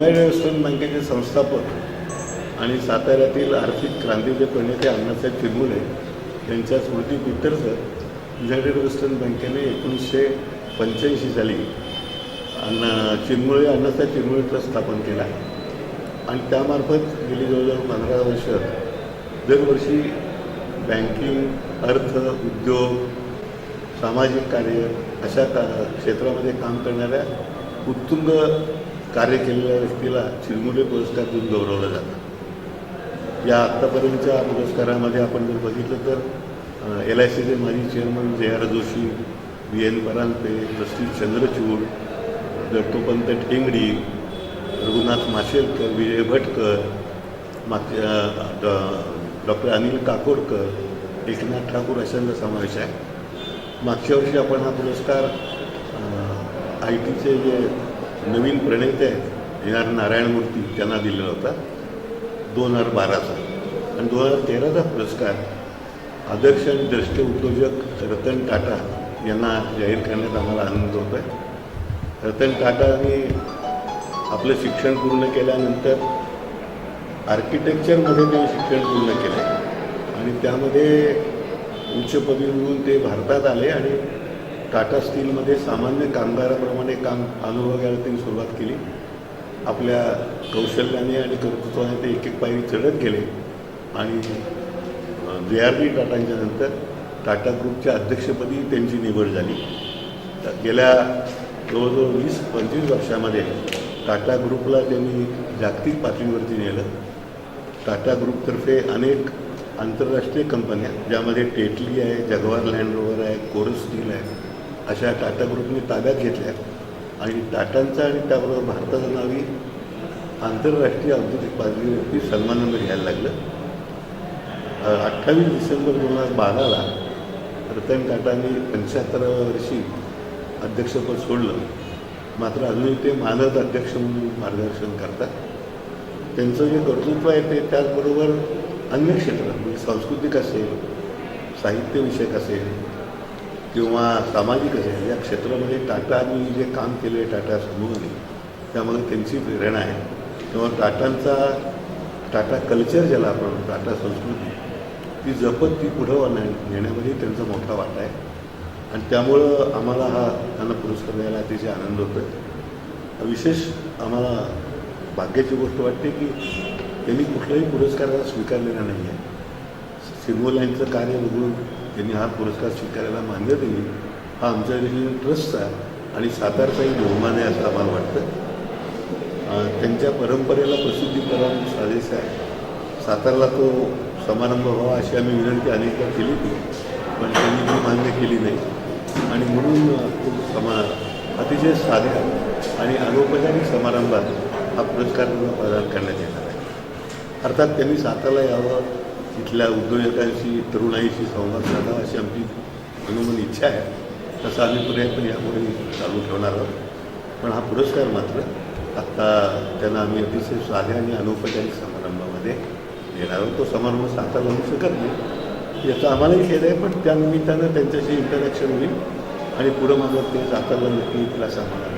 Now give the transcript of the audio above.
United बँकेचे संस्थापक आणि साताऱ्यातील आर्थिक क्रांतीचे प्रणेते अण्णासाहेब चिरमुले यांच्या स्मृतीप्रित्यर्थ झेड वेस्टर्न बँकेने एकोणीसशे पंच्याऐंशी साली अण्णा चिरमुळे अण्णासाहेब चिरमुळे ट्रस्ट स्थापन केला आणि त्यामार्फत गेली जवळजवळ पंधरा वर्ष दरवर्षी बँकिंग अर्थ उद्योग सामाजिक कार्य अशा का क्षेत्रामध्ये काम करणाऱ्या उत्तुंग कार्य केलेल्या व्यक्तीला चिरमुले पुरस्कार देऊन गौरवलं जातं. या आत्तापर्यंतच्या पुरस्कारामध्ये आपण जर बघितलं तर एल आय सीचे माजी chairman J R Joshi B N परांते justice Chandrachud Dattopant Thengadi Raghunath Mashelkar Vijay Bhatkar मागच्या डॉ- डॉक्टर अनिल काकोडकर एकनाथ ठाकूर अशांचा समावेश आहे. मागच्या वर्षी आपण हा पुरस्कार आय टीचे जे नवीन प्रणेते आहेत एन आर नारायणमूर्ती त्यांना दिलेला होता. दोन हजार बाराचा. आणि दोन हजार तेराचा पुरस्कार आदर्श आणि द्रष्टे उद्योजक रतन टाटा यांना जाहीर करण्यात आम्हाला आनंद होतो आहे रतन टाटांनी आपलं शिक्षण पूर्ण केल्यानंतर आर्किटेक्चरमध्ये त्यांनी शिक्षण पूर्ण केलं आणि त्यामध्ये उच्च पदवी मिळून ते भारतात आले आणि टाटा स्टीलमध्ये सामान्य कामगाराप्रमाणे काम अनुभव घ्यायला त्यांनी सुरुवात केली. आपल्या कौशल्याने आणि कर्तृत्वाने ते एक एक पायरी चढत गेले. आणि जे आर डी टाटांच्या नंतर टाटा ग्रुपच्या अध्यक्षपदी त्यांची निवड झाली. गेल्या जवळजवळ वीस पंचवीस वर्षामध्ये टाटा ग्रुपला त्यांनी जागतिक पातळीवरती नेलं. टाटा ग्रुपतर्फे अनेक आंतरराष्ट्रीय कंपन्या ज्यामध्ये टेटली आहे जगवार लँड रोवर आहे कोरस स्टील आहे अशा टाटा ग्रुपने ताब्यात घेतल्या आणि टाटांचं आणि त्याबरोबर भारताचं नावही आंतरराष्ट्रीय औद्योगिक पातळीवरती सन्मानानं घ्यायला लागलं. अठ्ठावीस डिसेंबर दोन हजार बाराला रतन टाटांनी पंच्याहत्तराव्या वर्षी अध्यक्षपद सोडलं. मात्र अजूनही ते मानद अध्यक्ष म्हणून मार्गदर्शन करतात. त्यांचं जे कर्तृत्व आहे ते त्याचबरोबर अन्य क्षेत्र म्हणजे सांस्कृतिक असेल साहित्यविषयक असेल किंवा सामाजिक असेल या क्षेत्रामध्ये टाटांनी जे काम केले टाटा समूहाने त्यामध्ये त्यांची प्रेरणा आहे. किंवा टाटांचा टाटा कल्चर ज्याला आपण टाटा संस्कृती ती जपत ती पुढं नेण्यामध्ये त्यांचा मोठा वाटा आहे. आणि त्यामुळं आम्हाला हा त्यांना पुरस्कार द्यायला अतिशय आनंद होतो आहे विशेष आम्हाला भाग्याची गोष्ट वाटते की त्यांनी कुठलाही पुरस्काराला स्वीकारलेला नाही आहे सिमोल यांचं कार्य बघून त्यांनी हा पुरस्कार स्वीकारायला मान्य दिली. हा आमच्या देखील ट्रस्टचा आणि सातारचाही बहुमान आहे असं आम्हाला वाटतं. त्यांच्या परंपरेला प्रसिद्धी करून साजेस आहे सातारला तो समारंभ व्हावा अशी आम्ही विनंती अनेकदा केली होती पण त्यांनी ती मान्य केली नाही. आणि म्हणून तो समा अतिशय साध्या आणि अनौपचारिक समारंभात हा पुरस्कार प्रदान करण्यात येणार आहे. अर्थात त्यांनी सातारला यावं इथल्या उद्योजकांशी तरुणाईशी संवाद झाला अशी आमची अनुमान इच्छा आहे. तसं आम्ही प्रयत्न यापुढे चालू ठेवणार आहोत. पण हा पुरस्कार मात्र आत्ता त्यांना आम्ही अतिशय साध्या आणि अनौपचारिक समारंभामध्ये देणार आहोत. तो समारंभ सातारला होऊ शकत नाही याचा आम्हालाही खेद आहे पण त्यानिमित्तानं त्यांच्याशी इंटरॅक्शन होईल आणि पुढं मागत ते सातारला नक्की इथला सांगणार